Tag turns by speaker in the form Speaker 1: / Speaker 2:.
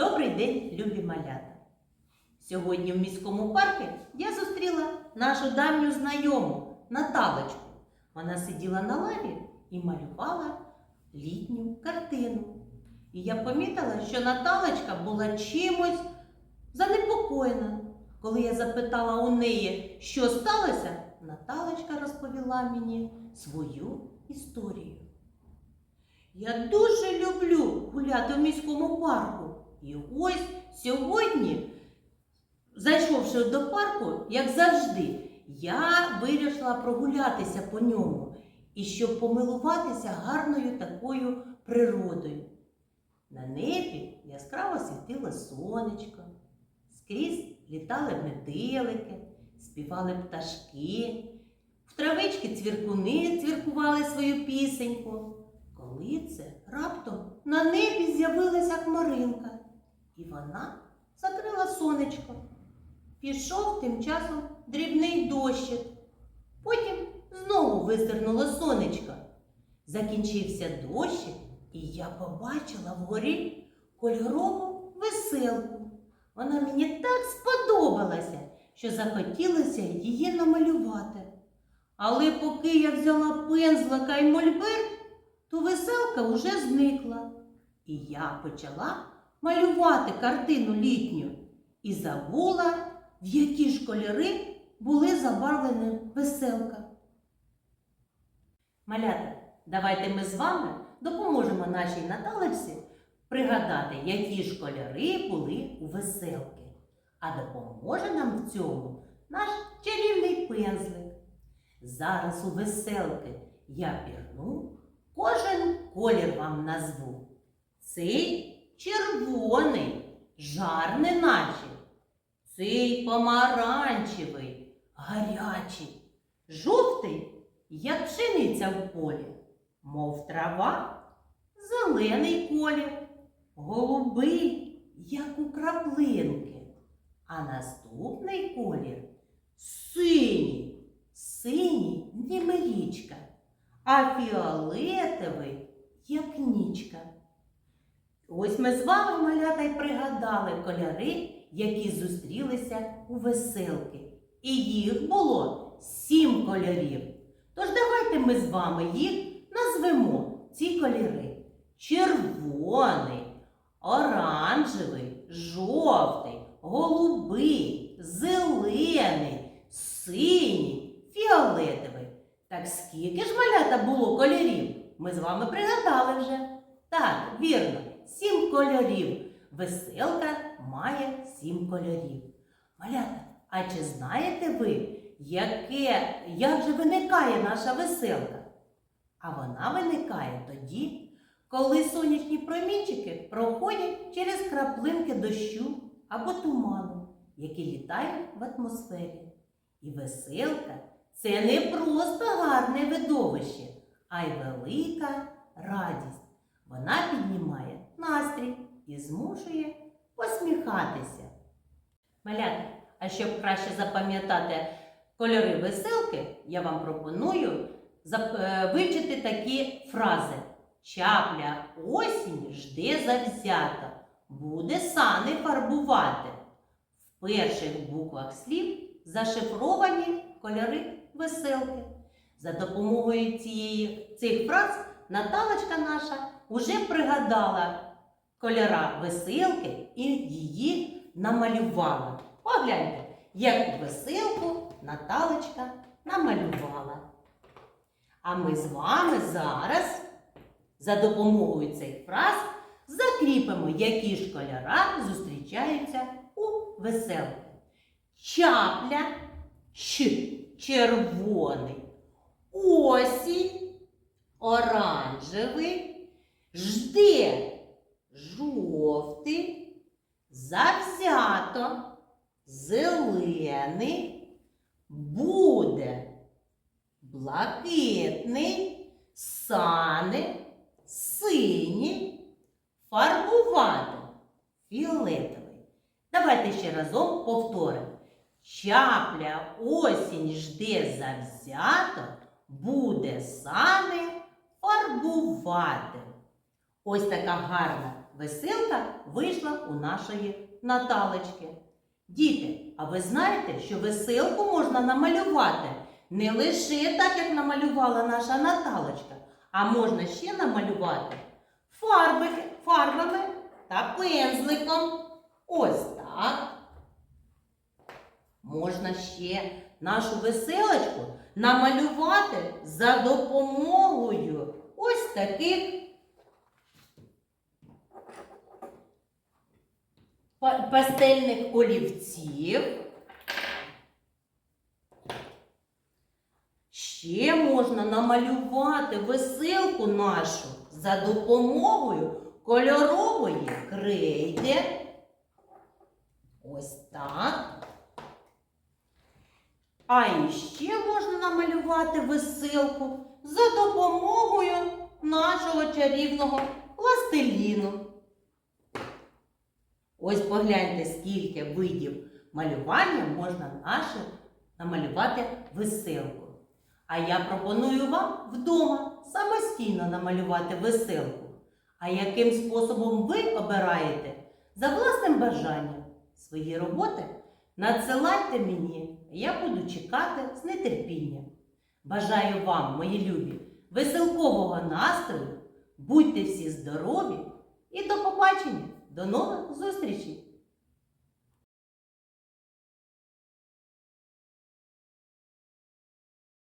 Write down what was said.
Speaker 1: Добрий день, любі малята! Сьогодні в міському парку я зустріла нашу давню знайому Наталочку. Вона сиділа на лаві і малювала літню картину. І я помітила, що Наталочка була чимось занепокоєна. Коли я запитала у неї, що сталося, Наталочка розповіла мені свою історію. Я дуже люблю гуляти в міському парку. І ось сьогодні, зайшовши до парку, як завжди, я вирішила прогулятися по ньому і щоб помилуватися гарною такою природою. На небі яскраво світило сонечко, скрізь літали метелики, співали пташки, в травички цвіркуни цвіркували свою пісеньку. Коли це раптом на небі з'явилася хмаринка, і вона закрила сонечко. Пішов тим часом дрібний дощик. Потім знову визирнуло сонечко. Закінчився дощик, і я побачила вгорі кольорову веселку. Вона мені так сподобалася, що захотілося її намалювати. Але поки я взяла пензлика і мольберт, то веселка вже зникла. І я почала малювати картину літню і забула, в які ж кольори були забарвлені веселка. Малята, давайте ми з вами допоможемо нашій Наталиці пригадати, які ж кольори були у веселки. А допоможе нам в цьому наш чарівний пензлик. Зараз у веселки я пірну, кожен колір вам назву. Цей червоний, жар не наче. Цей помаранчевий, гарячий, жовтий, як пшениця в полі, мов трава, зелений колір, голубий, як у краплинки. А наступний колір синій, синій, ніби річка, а фіолетовий, як нічка. Ось ми з вами, малята, й пригадали кольори, які зустрілися у веселки. І їх було сім кольорів. Тож давайте ми з вами їх назвемо ці кольори. Червоний, оранжевий, жовтий, голубий, зелений, синій, фіолетовий. Так скільки ж малята було кольорів? Ми з вами пригадали вже. Так, вірно, сім кольорів. Веселка має сім кольорів. Малята, а чи знаєте ви, яке, як же виникає наша веселка? А вона виникає тоді, коли сонячні промінчики проходять через краплинки дощу або туману, які літають в атмосфері. І веселка це не просто гарне видовище, а й велика радість. Вона піднімає настрій і змушує посміхатися. Малята, а щоб краще запам'ятати кольори веселки, я вам пропоную е, вивчити такі фрази. Чапля осінь жде завзято, буде сани фарбувати. В перших буквах слів зашифровані кольори веселки. За допомогою цієї, цих фраз Наталочка наша уже пригадала кольора веселки і її намалювала. Погляньте, яку веселку Наталочка намалювала. А ми з вами зараз за допомогою цих фраз закріпимо, які ж кольора зустрічаються у веселки. Чапля Ч червоний, осінь оранжевий, жде жовтий, завзято, зелений, буде блакитний, сани, синій, фарбувати фіолетовий. Давайте ще разом повторимо. Чапля осінь жде завзято, буде сани фарбувати. Ось така гарна веселка вийшла у нашої Наталочки. Діти, а ви знаєте, що веселку можна намалювати не лише так, як намалювала наша Наталочка, а можна ще намалювати фарби, фарбами та пензликом. Ось так. Можна ще нашу веселочку намалювати за допомогою ось таких пастельних олівців. Ще можна намалювати веселку нашу за допомогою кольорової крейди. Ось так. А іще можна намалювати веселку за допомогою нашого чарівного пластиліну. Ось погляньте, скільки видів малювання можна наше намалювати веселку. А я пропоную вам вдома самостійно намалювати веселку. А яким способом ви обираєте за власним бажанням свої роботи, надсилайте мені, я буду чекати з нетерпінням. Бажаю вам, мої любі, веселкового настрою, будьте всі здорові і до побачення! До нових зустрічей!